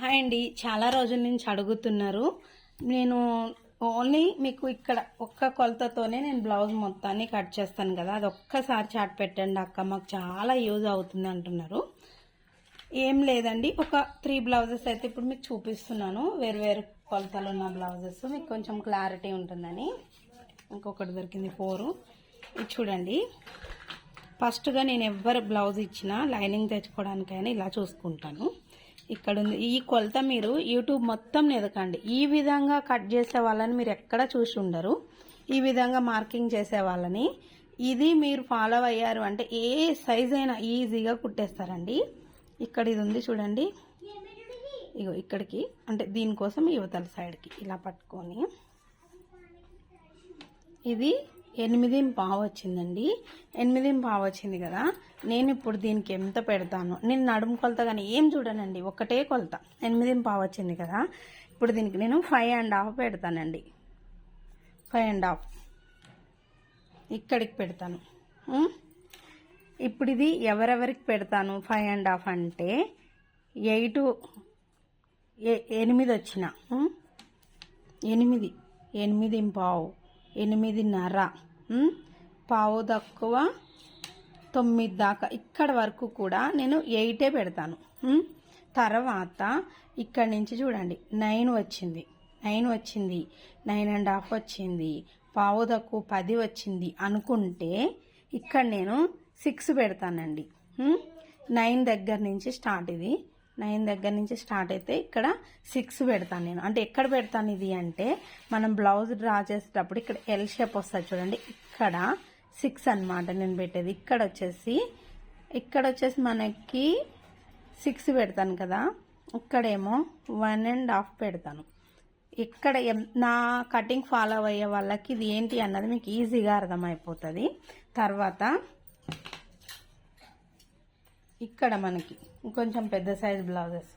Hi అండి. చాలా రోజుల నుంచి అడుగుతున్నారు. నేను ఓన్లీ మీకు ఇక్కడ ఒక్క కొలతతోనే నేను బ్లౌజ్ మొత్తాన్ని కట్ చేస్తాను కదా. అది ఒక్కసారి చాట్ పెట్టండి అక్క. మాకు చాలా యూజ్ అవుతుంది అంటున్నారు. ఏం లేదండి. ఒక త్రీ బ్లౌజెస్ అయితే ఇప్పుడు మీకు చూపిస్తున్నాను. వేరు వేరు కొలతలు ఉన్న బ్లౌజెస్ మీకు కొంచెం క్లారిటీ ఉంటుందని. ఇంకొకటి దొరికింది ఫోరు ఇది చూడండి. ఫస్ట్గా నేను ఎవ్వరు బ్లౌజ్ ఇచ్చినా లైనింగ్ తెచ్చుకోవడానికైనా ఇలా చూసుకుంటాను. ఇక్కడ ఉంది ఈ కొలత మీరు యూట్యూబ్ మొత్తం ఎదకండి ఈ విధంగా కట్ చేసే వాళ్ళని మీరు ఎక్కడ చూసి ఉండరు. ఈ విధంగా మార్కింగ్ చేసే వాళ్ళని. ఇది మీరు ఫాలో అయ్యారు అంటే ఏ సైజ్ అయినా ఈజీగా కుట్టేస్తారండి. ఇక్కడ ఇది ఉంది చూడండి. ఇగో ఇక్కడికి. అంటే దీనికోసం యువతల సైడ్కి ఇలా పట్టుకొని. ఇది ఎనిమిది పావు వచ్చిందండి. ఎనిమిది పావు వచ్చింది కదా. నేను ఇప్పుడు దీనికి ఎంత పెడతాను? నేను నడుము కొలత కానీ ఏం చూడనండి. ఒకటే కొలత. ఎనిమిది పావు వచ్చింది కదా. ఇప్పుడు దీనికి నేను ఫైవ్ అండ్ హాఫ్ పెడతానండి. ఫైవ్ అండ్ హాఫ్ ఇక్కడికి పెడతాను. ఇప్పుడు ఇది ఎవరెవరికి పెడతాను? ఫైవ్ అండ్ హాఫ్ అంటే ఎయిట్ ఎనిమిది వచ్చిన. ఎనిమిది. ఎనిమిది పావు. ఎనిమిదిన్నర. పావు తక్కువ తొమ్మిది దాకా. ఇక్కడ వరకు కూడా నేను ఎయిటే పెడతాను. తర్వాత ఇక్కడ నుంచి చూడండి. నైన్ వచ్చింది. నైన్ వచ్చింది. నైన్ అండ్ హాఫ్ వచ్చింది. పావు తక్కువ పది వచ్చింది అనుకుంటే ఇక్కడ నేను సిక్స్ పెడతానండి. నైన్ దగ్గర నుంచి స్టార్ట్ ఇది. నైన్ దగ్గర నుంచి స్టార్ట్ అయితే ఇక్కడ సిక్స్ పెడతాను నేను. అంటే ఎక్కడ పెడతాను ఇది అంటే మనం బ్లౌజ్ డ్రా చేసేటప్పుడు ఇక్కడ ఎల్ షేప్ వస్తుంది చూడండి. ఇక్కడ సిక్స్ అన్నమాట నేను పెట్టేది. ఇక్కడ వచ్చేసి ఇక్కడ వచ్చేసి మనకి సిక్స్ పెడతాను కదా. ఇక్కడేమో వన్ అండ్ హాఫ్ పెడతాను. ఇక్కడ నా కటింగ్ ఫాలో అయ్యే వాళ్ళకి ఇది ఏంటి అన్నది మీకు ఈజీగా అర్థమైపోతుంది. తర్వాత ఇక్కడ మనకి కొంచెం పెద్ద సైజ్ బ్లౌజెస్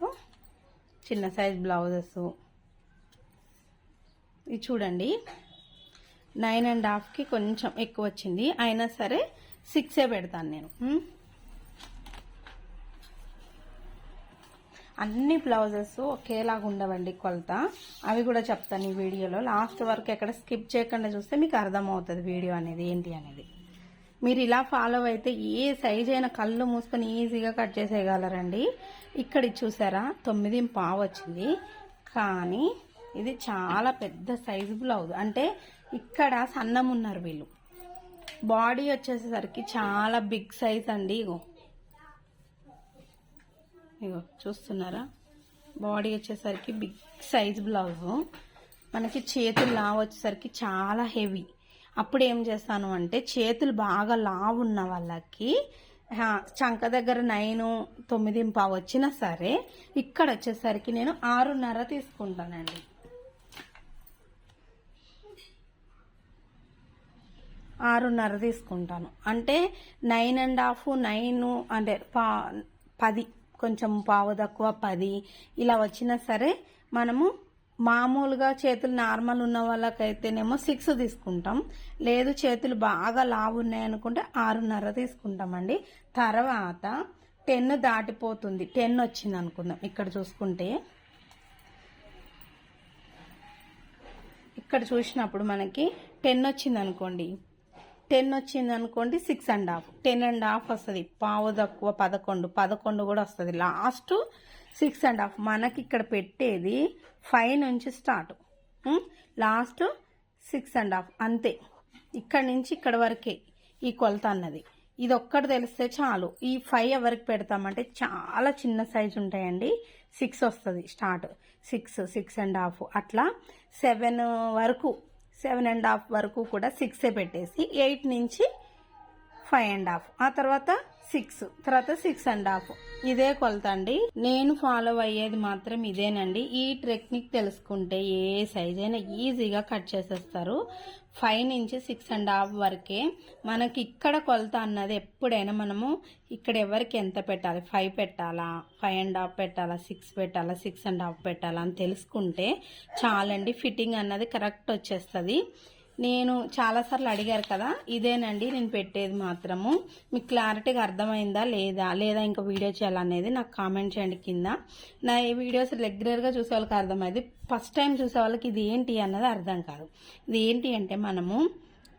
చిన్న సైజ్ బ్లౌజెస్. ఇది చూడండి. నైన్ అండ్ హాఫ్కి కొంచెం ఎక్కువ వచ్చింది. అయినా సరే సిక్సే పెడతాను నేను. అన్ని బ్లౌజెస్ ఒకేలాగా ఉండవండి కొలత. అవి కూడా చెప్తాను ఈ వీడియోలో. లాస్ట్ వరకు ఎక్కడ స్కిప్ చేయకుండా చూస్తే మీకు అర్థమవుతుంది వీడియో అనేది ఏంటి అనేది. మీరు ఇలా ఫాలో అయితే ఏ సైజ్ అయినా కళ్ళు మూసుకొని ఈజీగా కట్ చేసేయగలరండి. ఇక్కడ చూసారా? తొమ్మిది పావు వచ్చింది. కానీ ఇది చాలా పెద్ద సైజు బ్లౌజ్ అంటే ఇక్కడ సన్నం ఉన్నారు వీళ్ళు. బాడీ వచ్చేసరికి చాలా బిగ్ సైజ్ అండి. ఇగో. ఇగో చూస్తున్నారా? బాడీ వచ్చేసరికి బిగ్ సైజ్ బ్లౌజు మనకి చేతులు లావు వచ్చేసరికి చాలా హెవీ అప్పుడు ఏం చేస్తాను అంటే చేతులు బాగా లావు ఉన్న వాళ్ళకి చంక దగ్గర నైన్ తొమ్మిది పావు వచ్చినా సరే ఇక్కడ వచ్చేసరికి నేను ఆరున్నర తీసుకుంటానండి. ఆరున్నర తీసుకుంటాను. అంటే నైన్ అండ్ హాఫ్ నైన్ అంటే పా పది కొంచెం పావు తక్కువ పది ఇలా వచ్చినా సరే మనము మామూలుగా చేతులు నార్మల్ ఉన్న వాళ్ళకైతేనేమో సిక్స్ తీసుకుంటాం. లేదు చేతులు బాగా లావు ఉన్నాయనుకుంటే ఆరున్నర తీసుకుంటామండి. తర్వాత టెన్ దాటిపోతుంది. టెన్ వచ్చింది అనుకుందాం ఇక్కడ చూసుకుంటే ఇక్కడ చూసినప్పుడు మనకి టెన్ వచ్చింది అనుకోండి టెన్ వచ్చింది అనుకోండి six and half. Ten and half వస్తుంది. పావు తక్కువ పదకొండు. పదకొండు కూడా వస్తుంది. లాస్ట్ సిక్స్ అండ్ హాఫ్ మనకి ఇక్కడ పెట్టేది ఫైవ్ నుంచి start last six and half అంతే. ఇక్కడ నుంచి ఇక్కడ వరకే ఈ కొలత అన్నది. ఇది ఒక్కటి తెలిస్తే చాలు. ఈ ఫైవ్ ఎవరికి పెడతామంటే చాలా చిన్న సైజు ఉంటాయండి. సిక్స్ వస్తుంది start six six and half అట్లా సెవెన్ వరకు సెవెన్ అండ్ హాఫ్ వరకు కూడా సిక్సే పెట్టేసి ఎయిట్ నుంచి ఫైవ్ అండ్ హాఫ్ ఆ తర్వాత సిక్స్. తర్వాత సిక్స్ అండ్ హాఫ్. ఇదే కొలత అండి. నేను ఫాలో అయ్యేది మాత్రం ఇదేనండి. ఈ టెక్నిక్ తెలుసుకుంటే ఏ సైజ్ అయినా ఈజీగా కట్ చేసేస్తారు. ఫైవ్ నుంచి సిక్స్ అండ్ హాఫ్ వరకే. మనకి ఇక్కడ కొలత అన్నది ఎప్పుడైనా మనము ఇక్కడ ఎవరికి ఎంత పెట్టాలి? ఫైవ్ పెట్టాలా? ఫైవ్ అండ్ హాఫ్ పెట్టాలా? సిక్స్ పెట్టాలా? సిక్స్ అండ్ హాఫ్ పెట్టాలా? అని తెలుసుకుంటే చాలండి. ఫిట్టింగ్ అన్నది కరెక్ట్ వచ్చేస్తుంది. నేను చాలాసార్లు అడిగారు కదా ఇదేనండి నేను పెట్టేది మాత్రము. మీకు క్లారిటీగా అర్థమైందా లేదా లేదా ఇంకా వీడియో చేయాలనేది నాకు కామెంట్ చేయండి కింద. నా ఈ వీడియోస్ రెగ్యులర్గా చూసే వాళ్ళకి అర్థమైంది ఫస్ట్ టైం చూసే వాళ్ళకి ఇది ఏంటి అన్నది అర్థం కాదు. ఇది ఏంటి అంటే మనము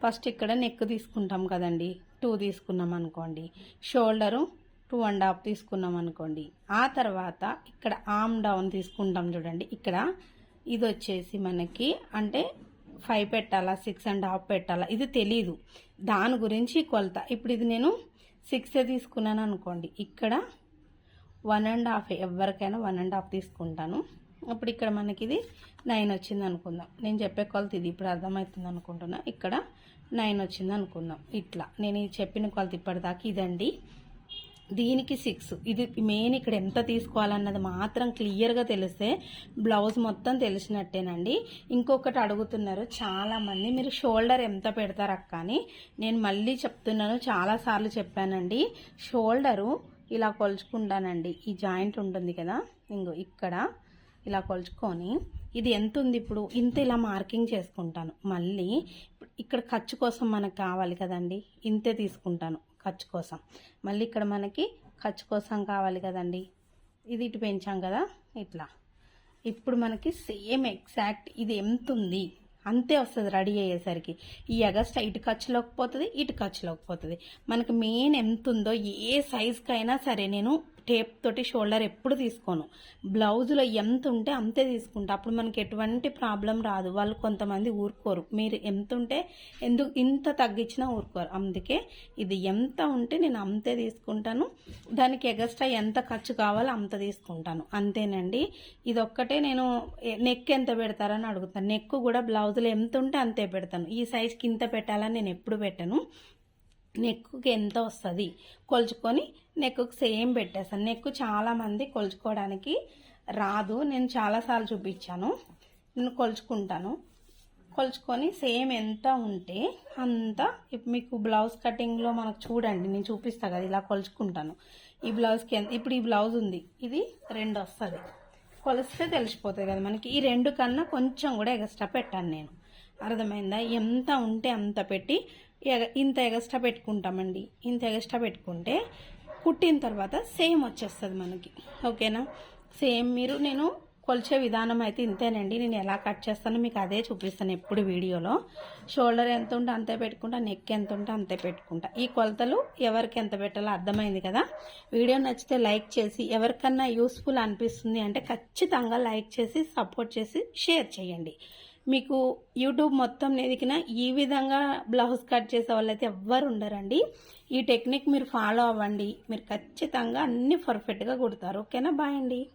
ఫస్ట్ ఇక్కడ నెక్ తీసుకుంటాం కదండి టూ తీసుకున్నాం అనుకోండి. షోల్డరు టూ అండ్ హాఫ్ తీసుకున్నాం అనుకోండి. ఆ తర్వాత ఇక్కడ ఆమ్ డౌన్ తీసుకుంటాం చూడండి. ఇక్కడ ఇది వచ్చేసి మనకి అంటే ఫైవ్ పెట్టాలా సిక్స్ అండ్ హాఫ్ పెట్టాలా ఇది తెలీదు. దాని గురించి కొలత. ఇప్పుడు ఇది నేను సిక్స్ తీసుకున్నాను అనుకోండి. ఇక్కడ వన్ అండ్ హాఫ్ ఎవరికైనా వన్ అండ్ హాఫ్ తీసుకుంటాను. అప్పుడు ఇక్కడ మనకి ఇది నైన్ వచ్చింది అనుకుందాం. నేను చెప్పే కొలత ఇది ఇప్పుడు అర్థమవుతుంది అనుకుంటున్నా. ఇక్కడ నైన్ వచ్చింది అనుకుందాం. ఇట్లా. నేను చెప్పిన కొలత ఇప్పటిదాకా ఇదండి. దీనికి సిక్స్. ఇది మెయిన్ ఇక్కడ ఎంత తీసుకోవాలన్నది మాత్రం క్లియర్గా తెలిస్తే బ్లౌజ్ మొత్తం తెలిసినట్టేనండి. ఇంకొకటి అడుగుతున్నారు చాలామంది మీరు షోల్డర్ ఎంత పెడతారు అక్క అని. నేను మళ్ళీ చెప్తున్నాను చాలాసార్లు చెప్పానండి. షోల్డరు ఇలా కొలుచుకుంటానండి. ఈ జాయింట్ ఉంటుంది కదా ఇంకో ఇక్కడ ఇలా కొలుచుకొని. ఇది ఎంత ఉంది ఇప్పుడు? ఇంత ఇలా మార్కింగ్ చేసుకుంటాను. మళ్ళీ ఇక్కడ ఖర్చు కోసం మనకు కావాలి కదండి ఇంతే తీసుకుంటాను. ఖర్చు కోసం. మళ్ళీ ఇక్కడ మనకి ఖర్చు కోసం కావాలి కదండి. ఇది ఇటు పెంచాం కదా ఇట్లా. ఇప్పుడు మనకి సేమ్ ఎగ్జాక్ట్ ఇది ఎంత ఉంది? అంతే వస్తుంది రెడీ అయ్యేసరికి. ఈ ఎగస్ట్రా ఇటు ఖర్చులోకి పోతుంది ఇటు ఖర్చులోకి పోతుంది మనకి మెయిన్ ఎంత ఉందో ఏ సైజ్కైనా సరే నేను టేప్ తోటి షోల్డర్ ఎప్పుడు తీసుకోను. బ్లౌజులో ఎంత ఉంటే అంతే తీసుకుంటా. అప్పుడు మనకి ఎటువంటి ప్రాబ్లం రాదు. వాళ్ళు కొంతమంది ఊరుకోరు. మీరు ఎంత ఉంటే ఎందుకు ఇంత తగ్గించినా ఊరుకోరు. అందుకే ఇది ఎంత ఉంటే నేను అంతే తీసుకుంటాను. దానికి ఎగస్ట్రా ఎంత ఖర్చు కావాలో అంత తీసుకుంటాను. అంతేనండి. ఇది ఒక్కటే నేను నెక్ ఎంత పెడతారని అడుగుతాను నెక్ కూడా బ్లౌజులు ఎంత ఉంటే అంతే పెడతాను. ఈ సైజ్కి ఇంత పెట్టాలని నేను ఎప్పుడు పెట్టాను. నెక్కుకి ఎంత వస్తుంది? కొలుచుకొని నెక్కుకి సేమ్ పెట్టేస్తాను. నెక్కు చాలామంది కొలుచుకోవడానికి రాదు. నేను చాలాసార్లు చూపించాను. నేను కొలుచుకుంటాను. కొలుచుకొని సేమ్ ఎంత ఉంటే అంత ఇప్పుడు మీకు బ్లౌజ్ కటింగ్లో మనకు చూడండి నేను చూపిస్తాను కదా ఇలా కొలుచుకుంటాను. ఈ బ్లౌజ్కి ఎంత ఇప్పుడు ఈ బ్లౌజ్ ఉంది. ఇది రెండు వస్తుంది. కొలిస్తే తెలిసిపోతుంది కదా మనకి. ఈ రెండు కన్నా కొంచెం కూడా ఎక్స్ట్రా పెట్టాను నేను. అర్థమైందా? ఎంత ఉంటే అంత పెట్టి ఇంత ఎగస్ట్రా పెట్టుకుంటామండి. ఇంత ఎగస్ట్రా పెట్టుకుంటే కుట్టిన తర్వాత సేమ్ వచ్చేస్తుంది మనకి. ఓకేనా? సేమ్ మీరు నేను కొలిచే విధానం అయితే ఇంతేనండి. నేను ఎలా కట్ చేస్తానో మీకు అదే చూపిస్తాను ఎప్పుడు వీడియోలో. షోల్డర్ ఎంత ఉంటే అంతే పెట్టుకుంటా నెక్ ఎంత ఉంటే అంతే పెట్టుకుంటా. ఈ కొలతలు ఎవరికి ఎంత పెట్టాలో అర్థమైంది కదా? వీడియో నచ్చితే లైక్ చేసి ఎవరికన్నా యూస్ఫుల్ అనిపిస్తుంది అంటే ఖచ్చితంగా లైక్ చేసి సపోర్ట్ చేసి షేర్ చేయండి. మీకు యూట్యూబ్ మొత్తం ఎదికిన ఈ విధంగా బ్లౌజ్ కట్ చేసే వాళ్ళైతే ఎవ్వరు ఉండరండి. ఈ టెక్నిక్ మీరు ఫాలో అవ్వండి. మీరు ఖచ్చితంగా అన్ని పర్ఫెక్ట్గా కుడతారు. ఓకేనా? బాయ్ అండి.